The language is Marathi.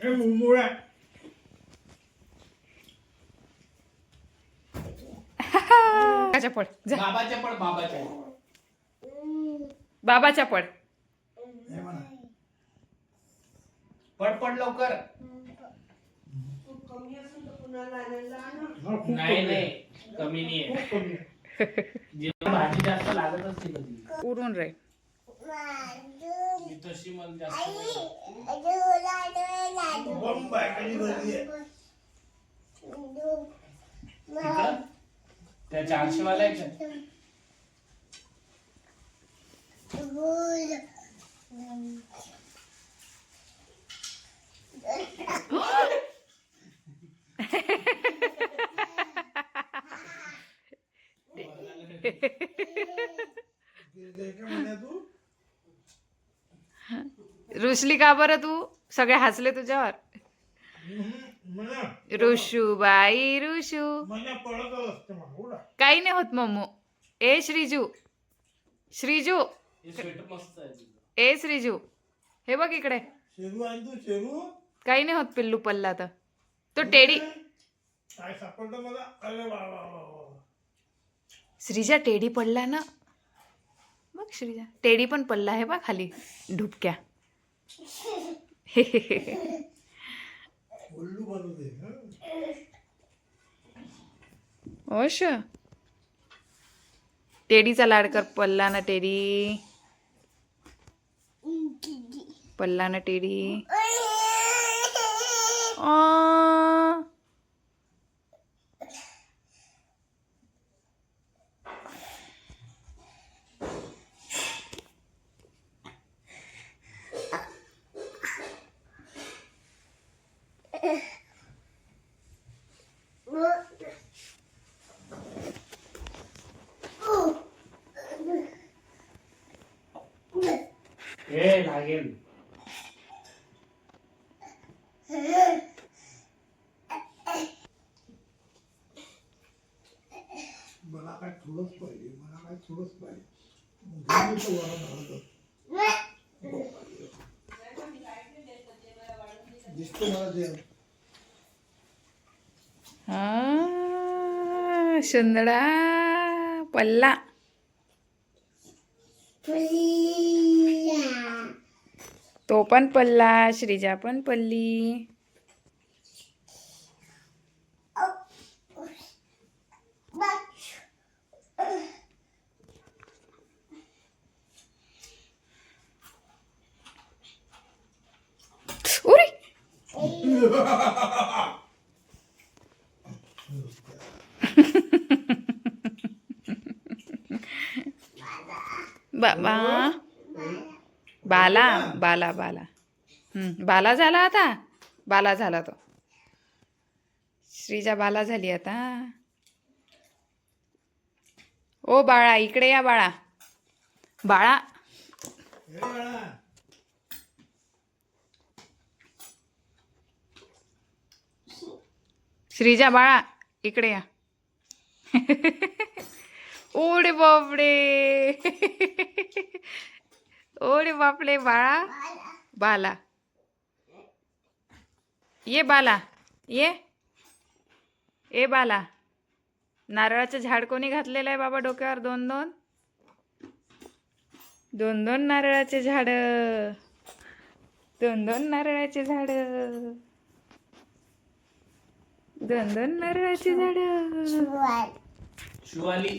हे मुळा बाबाच्या पड जा. बाबाच्या पण बाबाच्या बाबाच्या पड हे म्हणा. पड पड लवकर. हा, खूप नाही कमी आहे. नाही कमी नाही आहे. खूप कमी आहे. जेव्हा भाजी जास्त लागत असते कधी. उडून रे. तशी मला जास्त बंब आहे कधी गर्दी आहे? तिखट? त्या चारशे वाला आहे का? ते काय म्हणा तू? रुसली का बरं तू? सगळे हसले तुझ्यावर? ऋषू. बाई ऋषू काही नाही होत मम्मू. ए श्रीजू. श्रीजू. ए श्रीजू. हे बघ इकडे. काही नाही होत पिल्लू पल्ला तर. तो टेडी. काय सापडलं मला? अरे वा वा वा वा. श्रीजा टेडी पडला ना? बघ श्रीजा. टेडी पण पडला आहे बा खाली. ढुपक्या. ओश. टेडीचा लाड कर पल्ला ना टेडी. पल्ला ना टेडी. आ. हे लागेल मला काय थोडंच पाहिजे मला काय थोडंच पाहिजे घेऊन येतो वरण हळद. दिसतो मला ते आ, सुंदडा पल्ला तो पण पल्ला श्रीजा पण पल्ली उरे बाबा बाला बाला बाला. बाला झाला आता. बाला झाला तो. श्रीजा बाला झाली आता. ओ बाळा इकडे या बाळा. बाळा, श्रीजा बाळा इकडे या. ओडे बापडे. ओडे बापडे बाळा. बाला. ये बाला. ये. ए बाला. नारळाचं झाड कोणी घातलेलं आहे बाबा डोक्यावर? दोन दोन. दोन दोन नारळाचे झाड. दोन दोन नारळाचे झाड. दोन दोन नारळाची झाड. शिवाली